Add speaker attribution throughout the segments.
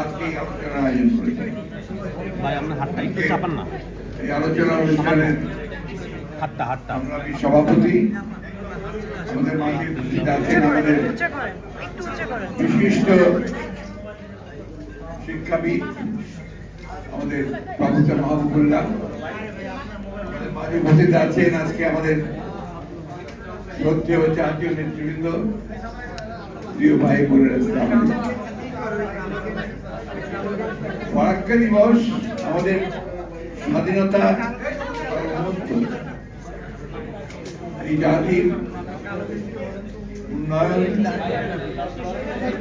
Speaker 1: আজকে এই আয়োজন করেছেন।
Speaker 2: ভাই আপনার হাতটা একটু চাপান না।
Speaker 1: এই আলোচনা অনুষ্ঠানে
Speaker 2: হাতটা হাতটা।
Speaker 1: আমরা সভাপতি? আমাদের মাঝে উপস্থিত আছেন বিশিষ্ট শিক্ষাবিদ আমাদের প্রফেসর মাহবুবুল্লাহ। আমাদের মাঝে উপস্থিত আছেন আজকে আমাদের শ্রদ্ধেয় জাতীয় নেতৃবৃন্দ। প্রিয় ভাই দিবস আমাদের স্বাধীনতা এই জাতির উন্নয়ন,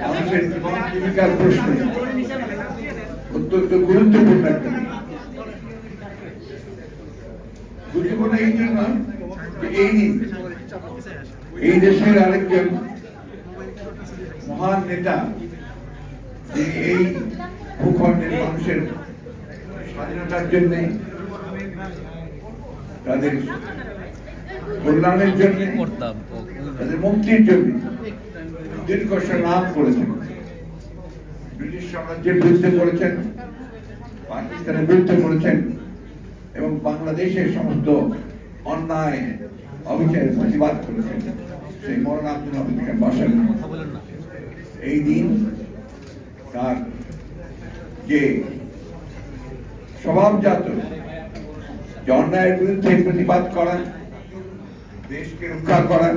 Speaker 1: মানুষের জীবিকার প্রশ্ন। অত্যন্ত গুরুত্বপূর্ণ একটা গুরুত্বপূর্ণ এই জন্য এই দেশের আরেকজন মহান নেতা যিনি এই ভূখণ্ডের মানুষের স্বাধীনতার জন্য, তাদের কল্যাণের জন্য, তাদের মুক্তির জন্য দীর্ঘ সংগ্রাম করেছেন। ব্রিটিশ সাম্রাজ্যের বিরুদ্ধে করেছেন, পাকিস্তানের বিরুদ্ধে করেছেন এবং বাংলাদেশের সমস্ত অন্যায়, অবিচারের প্রতিবাদ করেছেন। সেই মরণ আব্দুল হামিদ খান বাসার এই দিন তার যে স্বভাবজাত যে অন্যায়ের বিরুদ্ধে প্রতিবাদ করা, দেশকে রক্ষা করা,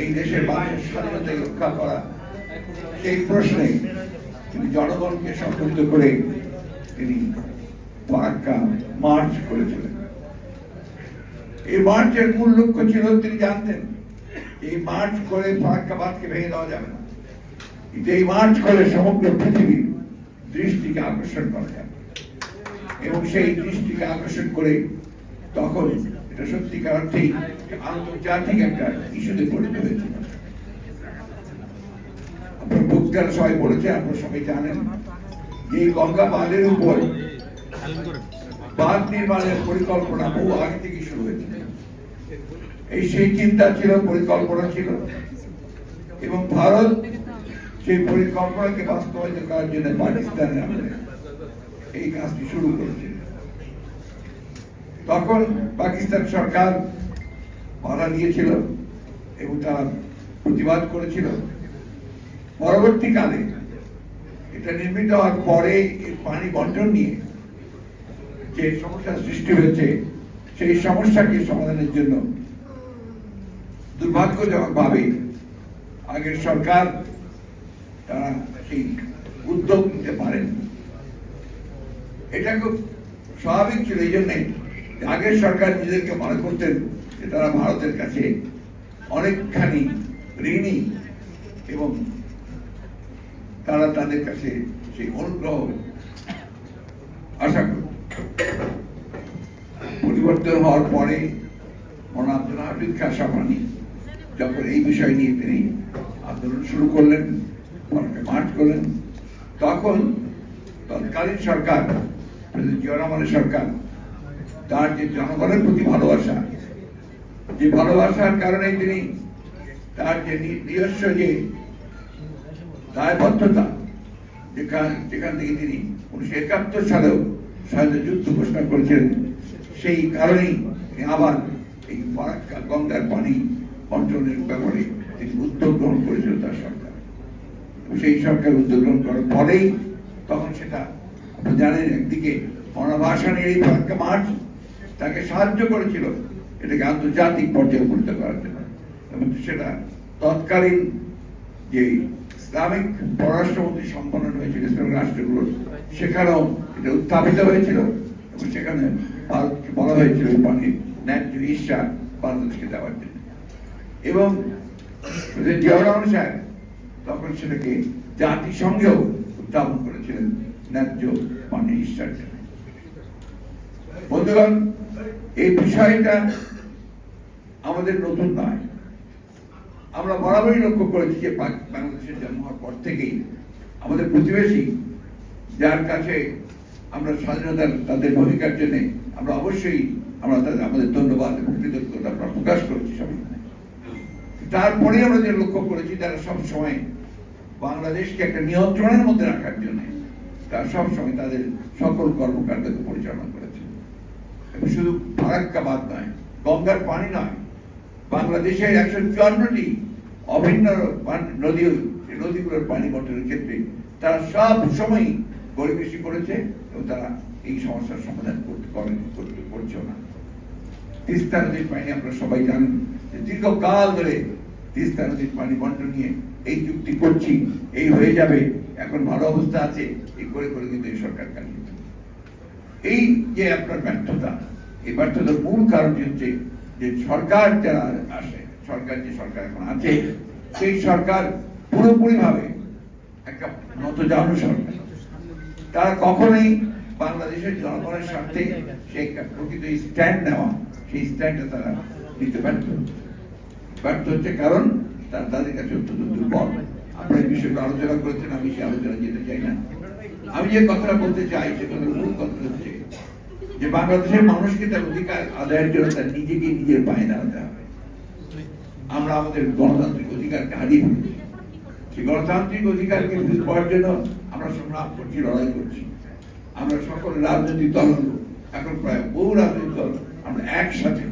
Speaker 1: এই দেশের মানুষের স্বাধীনতা রক্ষা করা, সেই প্রশ্নে তিনি জনগণকে সংগঠিত করে তিনি মার্চ করেছিলেন। এই মার্চের মূল লক্ষ্য ছিল, তিনি জানতেন, এই মার্চ করে ফারাক্কাবাদকে ভেঙে দেওয়া যাবে না। কিন্তু এই মার্চ করে সমগ্র পৃথিবীর দৃষ্টিকে আকর্ষণ করা। যাবে এবং সেই দৃষ্টিকে আকর্ষণ করে তখন এটা সত্যিকার অর্থেই আন্তর্জাতিক একটা ইস্যুতে পরিণত হয়েছিল আপনার বক্তারা সবাই বলেছে, আপনারা সবাই জানেন যে গঙ্গা বাঁধের উপর বাঁধ নির্মাণের পরিকল্পনা বহু আগে থেকে শুরু হয়েছিল এই সেই চিন্তা ছিল, পরিকল্পনা ছিল। এবং ভারত সেই পরিকল্পনাকে বাস্তবায়িত করার জন্য পাকিস্তানের আমলে এই কাজটি শুরু করেছিল তখন পাকিস্তান সরকার বাধা দিয়েছিল এবং তারা প্রতিবাদ করেছিল। পরবর্তীকালে এটা নির্মিত হওয়ার পরে এই পানি বন্টন নিয়ে যে সমস্যার সৃষ্টি হয়েছে, সেই সমস্যাকে সমাধানের জন্য দুর্ভাগ্যজনকভাবে আগের সরকার তারা সেই উদ্যোগ নিতে পারেন। এটা খুব স্বাভাবিক ছিল, এই জন্যে আগের সরকার নিজেদেরকে মনে করতেন যে তারা ভারতের কাছে অনেকখানি ঋণী এবং তারা তাদের কাছে সেই অনুগ্রহ আশা পরিবর্তন হওয়ার পরে মৌলানা আব্দুল হাফিজ যখন এই বিষয় নিয়ে তিনি আন্দোলন শুরু করলেন মার্চ করলেন। তখন তৎকালীন সরকার রহমানের সরকার, তার যে জনগণের প্রতি ভালোবাসা, যে ভালোবাসার কারণে তিনি তার যে নিজস্ব যে দায়বদ্ধতা, যেখান থেকে তিনি উনিশশো একাত্তর সালেও স্বাধীনতা যুদ্ধ ঘোষণা করেছিলেন, সেই কারণেই আবার এই গঙ্গার পানি বন্টনের ব্যাপারে তিনি উদ্যোগ গ্রহণ করেছিল তার সরকার। সেই সরকার উদ্যোগ করার পরেই তখন সেটা জানেন একদিকে অনাভাসানের এই ফারাক্কা মার্চ তাকে সাহায্য করেছিল এটাকে আন্তর্জাতিক পর্যায়ে উপনীত করার জন্য। এবং সেটা তৎকালীন যে ইসলামিক পররাষ্ট্রমন্ত্রী সম্পন্ন হয়েছিল ইসলামিক রাষ্ট্রগুলোর সেখানেও এটা উত্থাপিত হয়েছিল এবং সেখানে ভারতকে বলা হয়েছিল পানির ন্যায্য ঈর্ষা বাংলাদেশকে দেওয়ার জন্য। এবং জিয়াউর রহমান সাহেব তখন সেটাকে জাতিসংঘেও উত্থাপন করেছিলেন ন্যায্য ঈর্ষার জন্য বন্ধুগণ, এই বিষয়টা আমাদের নতুন নয়। আমরা বরাবরই লক্ষ্য করেছি যে বাংলাদেশের জন্ম হওয়ার পর থেকেই আমাদের প্রতিবেশী, যার কাছে আমরা স্বাধীনতার তাদের ভূমিকার জন্য আমরা অবশ্যই আমরা তাদের আমাদের ধন্যবাদ এবং কৃতজ্ঞতা আমরা প্রকাশ করেছি সবসময় তারপরে আমরা যে লক্ষ্য করেছি তারা সব সময় বাংলাদেশকে একটা নিয়ন্ত্রণের মধ্যে রাখার জন্য তারা সবসময় তাদের সকল কর্মকাণ্ডকে পরিচালনা করেছে। শুধু ফারাক্কাবাদ নয়, গঙ্গার পানি নয়, বাংলাদেশের একশো চুয়ান্নটি অভিন্ন নদী নদীগুলোর পানি বন্টনের ক্ষেত্রে তারা সব সময় পরিবেশী করেছে এবং তারা এই সমস্যার সমাধান করতে করেন করছেও না। তিস্তা নদীর পানি আপনারা সবাই জানেন দীর্ঘকাল ধরে তিস্তা নদীর পানি বন্টন নিয়ে এই চুক্তি করছি, এই হয়ে যাবে, এখন ভালো অবস্থা আছে, এই করে করে কিন্তু এই সরকার দেবে। এই যে আপনার ব্যর্থতা, এই ব্যর্থতার মূল কারণ হচ্ছে যে সরকার যারা আসে, সরকার যে সরকার এখন আছে, সেই সরকার পুরোপুরি ভাবে একটা নতজানু সরকার তারা কখনোই বাংলাদেশের জনগণের স্বার্থে সে একটা প্রকৃত স্ট্যান্ড নেওয়া, সেই স্ট্যান্ডটা তারা নিতে ব্যর্থ। ব্যর্থ হচ্ছে কারণ তারা তাদের কাছে অত্যন্ত দুর্বল। আপনারা এই বিষয়টা আলোচনা করেছেন, আমি সে আলোচনা যেতে চাই না। আমি যে কথাটা বলতে চাই সেটা হলো মূল কথা হচ্ছে যে বাংলাদেশের মানুষকে তার অধিকার আদায়ের জন্য তার নিজেকে নিজের পায়ে দাঁড়াতে হবে। আমরা আমাদের গণতান্ত্রিক অধিকারকে হারিয়ে সেই গণতান্ত্রিক অধিকারকে ফিরে পাওয়ার জন্য আমরা সংগ্রাম করছি, লড়াই করছি। আমরা সকল রাজনৈতিক দল। এখন প্রায় বহু রাজনৈতিক দল আমরা একসাথে